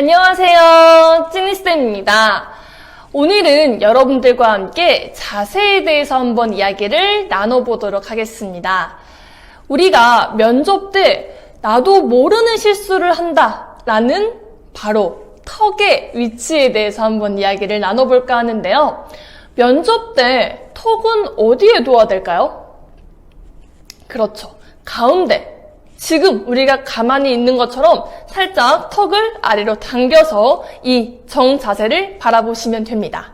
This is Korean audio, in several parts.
안녕하세요. 찐이쌤입니다. 오늘은 여러분들과 함께 자세에 대해서 한번 이야기를 나눠보도록 하겠습니다. 우리가 면접 때 나도 모르는 실수를 한다 라는 바로 턱의 위치에 대해서 한번 이야기를 나눠볼까 하는데요. 면접 때 턱은 어디에 둬야 될까요? 그렇죠. 가운데. 지금 우리가 가만히 있는 것처럼 살짝 턱을 아래로 당겨서 이 정자세를 바라보시면 됩니다.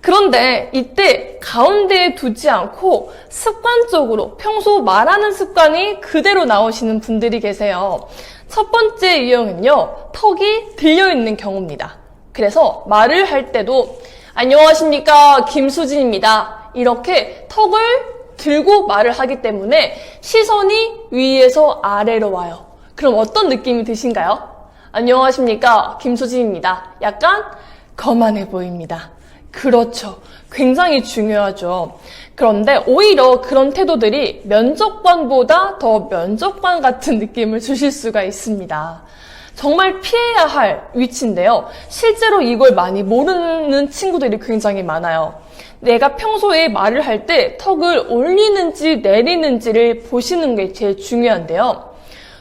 그런데 이때 가운데에 두지 않고 습관적으로 평소 말하는 습관이 그대로 나오시는 분들이 계세요. 첫 번째 유형은요, 턱이 들려있는 경우입니다. 그래서 말을 할 때도 안녕하십니까, 김수진입니다. 이렇게 턱을 들고 말을 하기 때문에 시선이 위에서 아래로 와요. 그럼 어떤 느낌이 드신가요? 안녕하십니까. 김수진입니다. 약간 거만해 보입니다. 그렇죠. 굉장히 중요하죠. 그런데 오히려 그런 태도들이 면접관보다 더 면접관 같은 느낌을 주실 수가 있습니다. 정말 피해야 할 위치인데요. 실제로 이걸 많이 모르는 친구들이 굉장히 많아요. 내가 평소에 말을 할 때 턱을 올리는지 내리는지를 보시는 게 제일 중요한데요.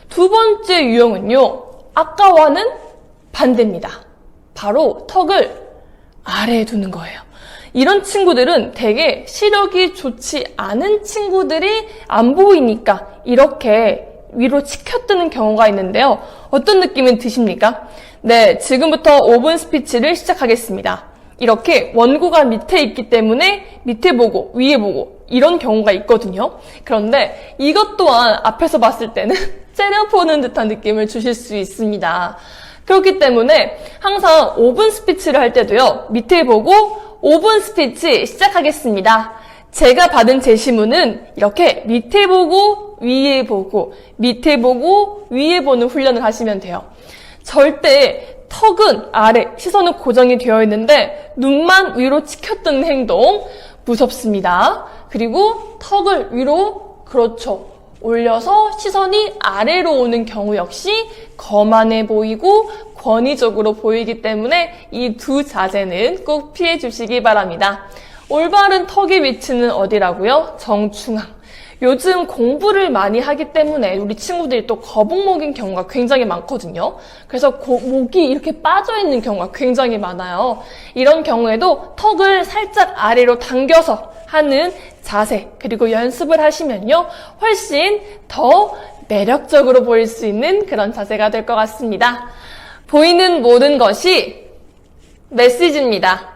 두 번째 유형은요. 아까와는 반대입니다. 바로 턱을 아래에 두는 거예요. 이런 친구들은 되게 시력이 좋지 않은 친구들이 안 보이니까 이렇게 위로 치켜뜨는 경우가 있는데요. 어떤 느낌이 드십니까? 네, 지금부터 5분 스피치를 시작하겠습니다. 이렇게 원고가 밑에 있기 때문에 밑에 보고 위에 보고 이런 경우가 있거든요. 그런데 이것 또한 앞에서 봤을 때는 째려보는 듯한 느낌을 주실 수 있습니다. 그렇기 때문에 항상 5분 스피치를 할 때도요. 밑에 보고 5분 스피치 시작하겠습니다. 제가 받은 제시문은 이렇게 밑에 보고 위에 보고 밑에 보고 위에 보는 훈련을 하시면 돼요. 절대 턱은 아래, 시선은 고정이 되어 있는데 눈만 위로 치켰던 행동 무섭습니다. 그리고 턱을 위로 그렇죠. 올려서 시선이 아래로 오는 경우 역시 거만해 보이고 권위적으로 보이기 때문에 이 두 자세는 꼭 피해 주시기 바랍니다. 올바른 턱의 위치는 어디라고요? 정중앙. 요즘 공부를 많이 하기 때문에 우리 친구들이 또 거북목인 경우가 굉장히 많거든요. 그래서 고- 목이 이렇게 빠져 있는 경우가 굉장히 많아요. 이런 경우에도 턱을 살짝 아래로 당겨서 하는 자세, 그리고 연습을 하시면요. 훨씬 더 매력적으로 보일 수 있는 그런 자세가 될 것 같습니다. 보이는 모든 것이 메시지입니다.